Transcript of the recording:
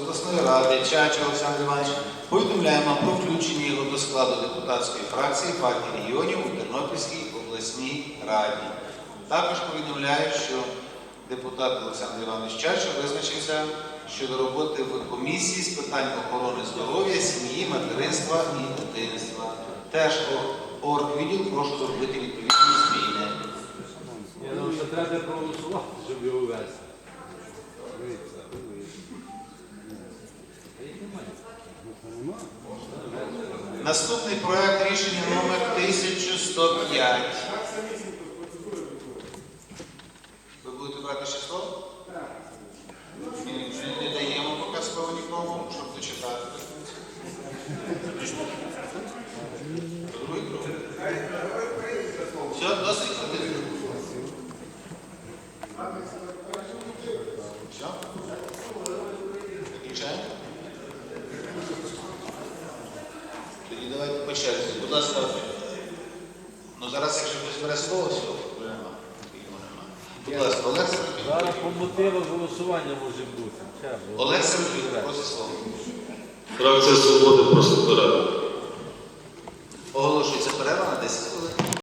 обласної ради Чача Олександр Іванович повідомляємо про включення його до складу депутатської фракції партії регіонів у Тернопільській обласній раді. Також повідомляю, що депутат Олександр Іванович Чача визначився щодо роботи в комісії з питань охорони здоров'я, сім'ї, материнства і дитинства. Теж оргвідділ прошу зробити відповідні зміни. Треба проголосувати, щоб його ввести. Наступний проект рішення номер 1105. Ви будете брати ще слово? Ми не- даємо поки слово нікому, щоб дочитати. Другий круг. Все, досить. Все? Давайте по черзі. Будь ласка, ну зараз, якщо хтось бере слово, все, нема. Будь ласка, Олег Зараз по мотивах голосування може бути. Ще, бо- Олег Сергійович, просить слово. Фракція свободи просить перерву. Оголошується перерва на 10 хвилин.